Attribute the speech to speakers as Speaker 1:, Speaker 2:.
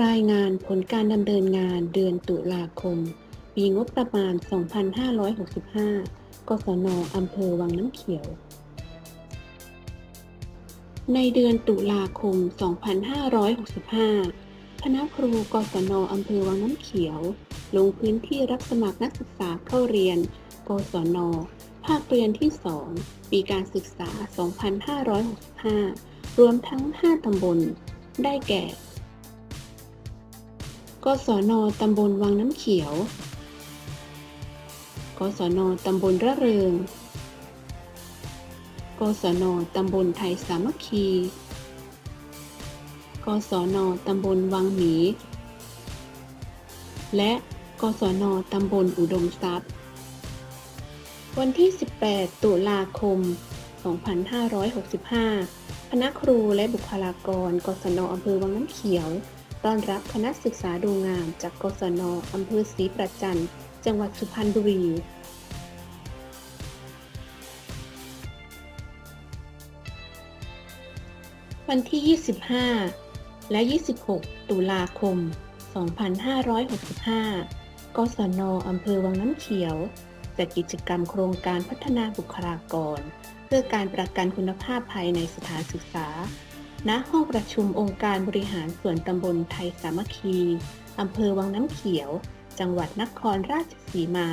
Speaker 1: รายงานผลการดำเนินงานเดือนตุลาคม ปีงบประมาณ 2565 กศนอำเภอวังน้ำเขียว ในเดือนตุลาคม 2565 คณะครูกศนอำเภอวังน้ำเขียว ลงพื้นที่รับสมัครนักศึกษาเข้าเรียน กศน ภาคเรียนที่ 2 ปีการศึกษา 2565 รวมทั้ง 5 ตำบล ได้แก่ กศนตำบลวังน้ำเขียว กศนตำบลระเริง กศนตำบลไทยสามัคคี กศนตำบลวังหมี และกศนตำบลอุดมทรัพย์ วันที่ 18 ตุลาคม 2565 คณะครูและบุคลากร กศนอำเภอวังน้ำเขียว ต้อนรับคณะศึกษาดูงานจากกศนอำเภอศรีประจันต์จังหวัดสุพรรณบุรีวันที่ 25 และ 26 ตุลาคม 2565 กศนอำเภอวังน้ำเขียว จัดกิจกรรมโครงการพัฒนาบุคลากร เพื่อการประกันคุณภาพภายในสถานศึกษา ณห้องประชุมองค์การบริหารส่วนตำบลไทยสามัคคี อำเภอวังน้ำเขียว จังหวัดนครราชสีมา